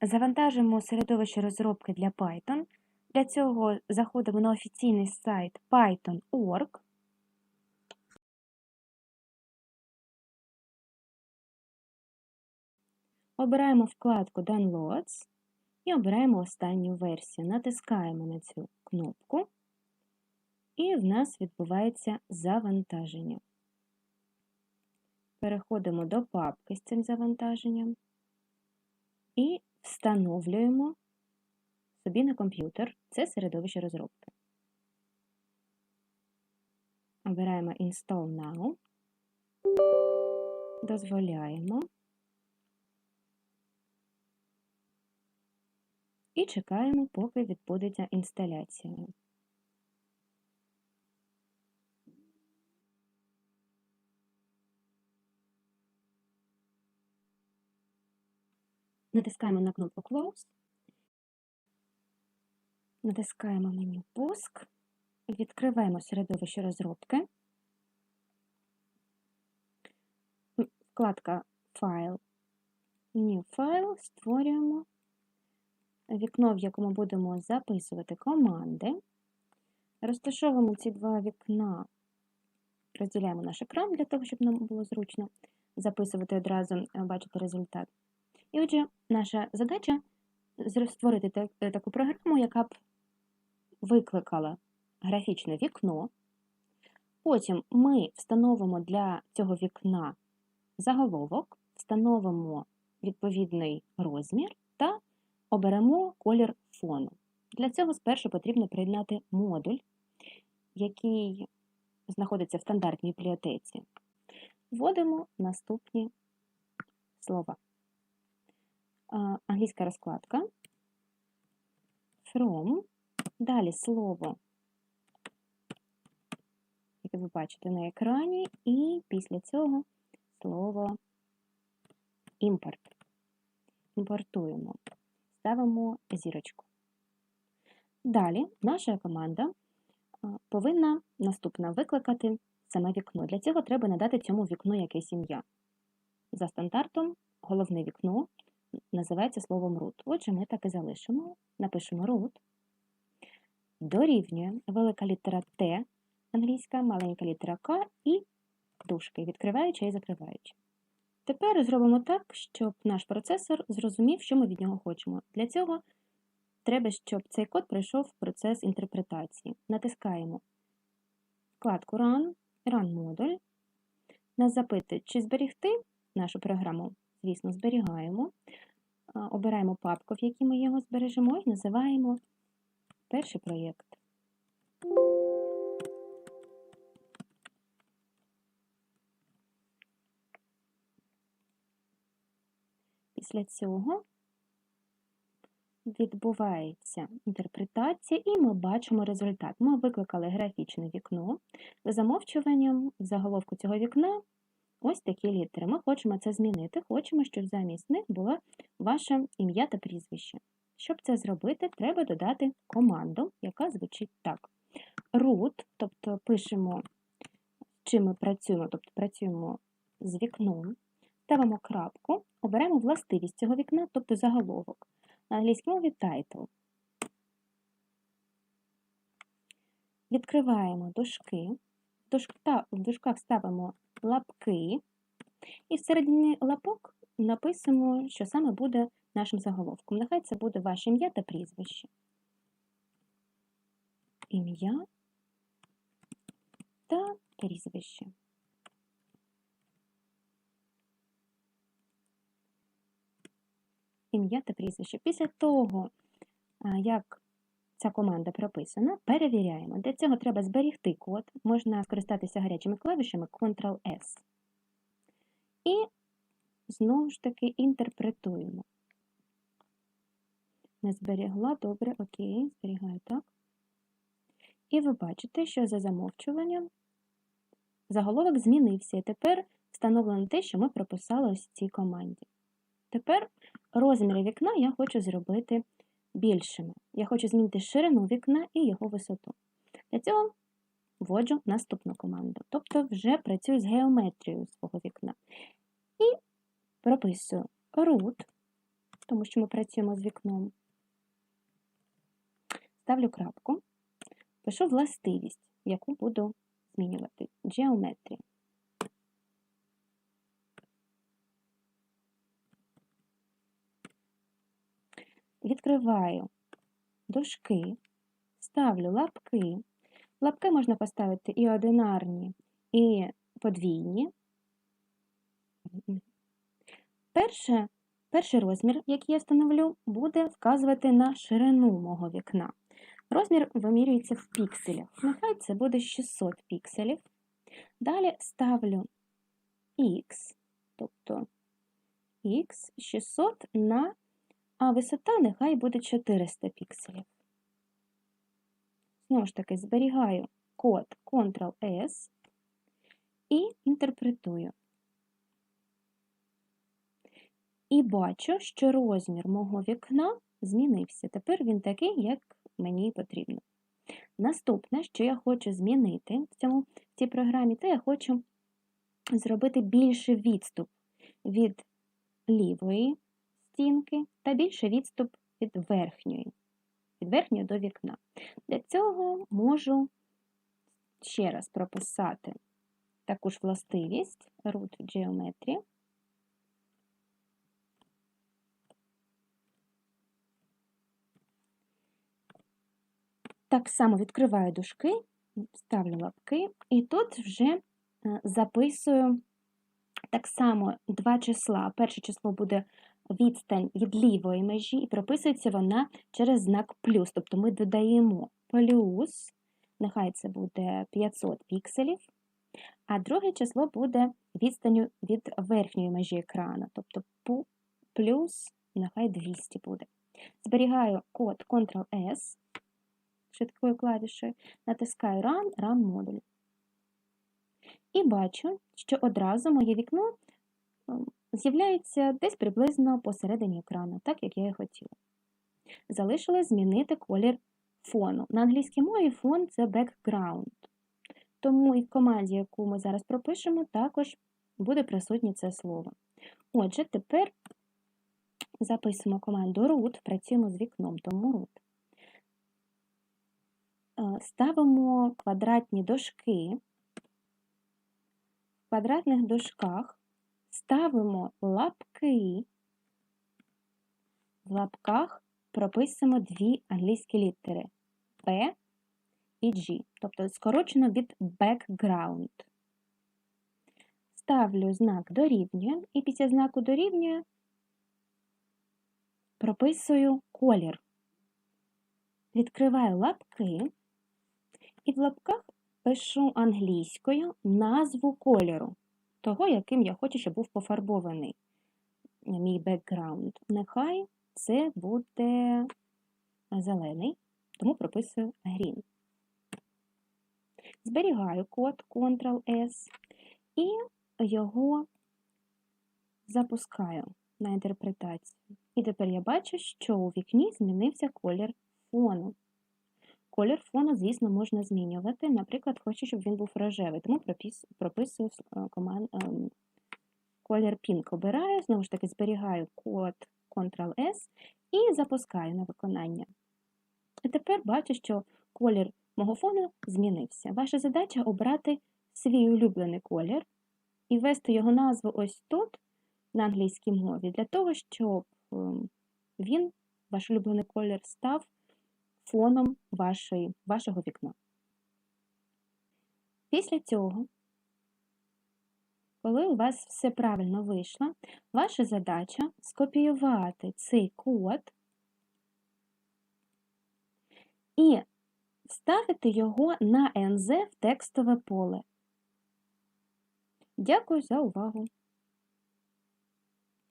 Завантажимо середовище розробки для Python. Для цього заходимо на офіційний сайт python.org. Обираємо вкладку Downloads і обираємо останню версію. Натискаємо на цю кнопку, і в нас відбувається завантаження. Переходимо до папки з цим завантаженням і встановлюємо собі на комп'ютер це середовище розробки. Обираємо Install Now, дозволяємо і чекаємо, поки відбудеться інсталяція. Натискаємо на кнопку Close, натискаємо меню Пуск, відкриваємо середовище розробки, вкладка Файл, New File, створюємо. Вікно, в якому будемо записувати команди. Розташовуємо ці два вікна, розділяємо наш екран для того, щоб нам було зручно записувати одразу, бачити результат. І отже, наша задача створити таку програму, яка б викликала графічне вікно. Потім ми встановимо для цього вікна заголовок, встановимо відповідний розмір та оберемо колір фону. Для цього спершу потрібно приєднати модуль, який знаходиться в стандартній бібліотеці. Вводимо наступні слова англійська розкладка, from, далі слово, яке ви бачите на екрані, і після цього слово імпорт. Імпортуємо, ставимо зірочку. Далі наша команда повинна наступна викликати саме вікно. Для цього треба надати цьому вікну якесь ім'я. За стандартом головне вікно називається словом root. Отже, ми так і залишимо, напишемо root, дорівнює велика літера Т, англійська, маленька літера К і дужки, відкриваючи і закриваючи. Тепер зробимо так, щоб наш процесор зрозумів, що ми від нього хочемо. Для цього треба, щоб цей код пройшов процес інтерпретації. Натискаємо вкладку Run, Run модуль. Нас запитують, чи зберігти нашу програму. Звісно, зберігаємо обираємо папку, в якій ми його збережемо, і називаємо перший проєкт. Після цього відбувається інтерпретація, і ми бачимо результат. Ми викликали графічне вікно. За замовчуванням заголовку цього вікна ось такі літери. Ми хочемо це змінити, хочемо, щоб замість них було ваше ім'я та прізвище. Щоб це зробити, треба додати команду, яка звучить так. Root, тобто пишемо, чим ми працюємо, тобто працюємо з вікном, ставимо крапку, оберемо властивість цього вікна, тобто заголовок. На англійській мові title. Відкриваємо дужки, в дужках ставимо лапки, і всередині лапок написано, що саме буде нашим заголовком. Нехай це буде ваше ім'я та прізвище. Ім'я та прізвище. Ім'я та прізвище. Після того, як ця команда прописана, перевіряємо. Для цього треба зберігти код, можна скористатися гарячими клавішами Ctrl-S. І знову ж таки інтерпретуємо. Не зберігла, добре, окей, зберігаю так. І ви бачите, що за замовчуванням заголовок змінився. І тепер встановлено те, що ми прописали ось в цій команді. Тепер розміри вікна я хочу зробити більшими. Я хочу змінити ширину вікна і його висоту. Для цього вводжу наступну команду. Тобто вже працюю з геометрією свого вікна. І прописую root, тому що ми працюємо з вікном. Ставлю крапку, пишу властивість, яку буду змінювати. Geometry. Відкриваю дужки, ставлю лапки. Лапки можна поставити і одинарні, і подвійні. Перше, перший розмір, який я встановлю, буде вказувати на ширину мого вікна. Розмір вимірюється в пікселях. Нехай це буде 600 пікселів. Далі ставлю X, тобто X 600 на, а висота нехай буде 400 пікселів. Знову ж таки, зберігаю код Ctrl-S і інтерпретую. І бачу, що розмір мого вікна змінився. Тепер він такий, як мені потрібно. Наступне, що я хочу змінити в, цьому, в цій програмі, то я хочу зробити більший відступ від лівої стінки та більший відступ від верхньої, від верхньої до вікна. Для цього можу ще раз прописати таку ж властивість root geometry. Так само відкриваю дужки, ставлю лапки, і тут вже е, записую так само два числа. Перше число буде відстань від лівої межі, і прописується вона через знак плюс. Тобто ми додаємо плюс, нехай це буде 500 пікселів, а друге число буде відстанню від верхньої межі екрану, тобто плюс, нехай 200 буде. Зберігаю код Ctrl-S швидкою клавішою, натискаю Run, Run модуль. І бачу, що одразу моє вікно ем, з'являється десь приблизно посередині екрану, так як я і хотіла. Залишилось змінити колір фону. На англійській мові фон це background. Тому і в команді, яку ми зараз пропишемо, також буде присутнє це слово. Отже, тепер записуємо команду root, працюємо з вікном, тому root. Ставимо квадратні дошки. В квадратних дошках ставимо лапки, в лапках прописуємо дві англійські літери B і G, тобто скорочено від background. Ставлю знак дорівнює, і після знаку дорівнює прописую колір. Відкриваю лапки. І в лапках пишу англійською назву кольору, того, яким я хочу, щоб був пофарбований мій бекграунд. Нехай це буде зелений, тому прописую green. Зберігаю код Ctrl-S і його запускаю на інтерпретацію. І тепер я бачу, що у вікні змінився колір фону. Колір фону, звісно, можна змінювати. Наприклад, хочу, щоб він був рожевий, тому прописую е, команд, ем, колір Pink обираю, знову ж таки, зберігаю код Ctrl-S і запускаю на виконання. І тепер бачу, що колір мого фону змінився. Ваша задача обрати свій улюблений колір і ввести його назву ось тут, на англійській мові, для того, щоб ем, він, ваш улюблений колір, став фоном вашої, вашого вікна. Після цього, коли у вас все правильно вийшло, ваша задача скопіювати цей код і вставити його на НЗ в текстове поле. Дякую за увагу!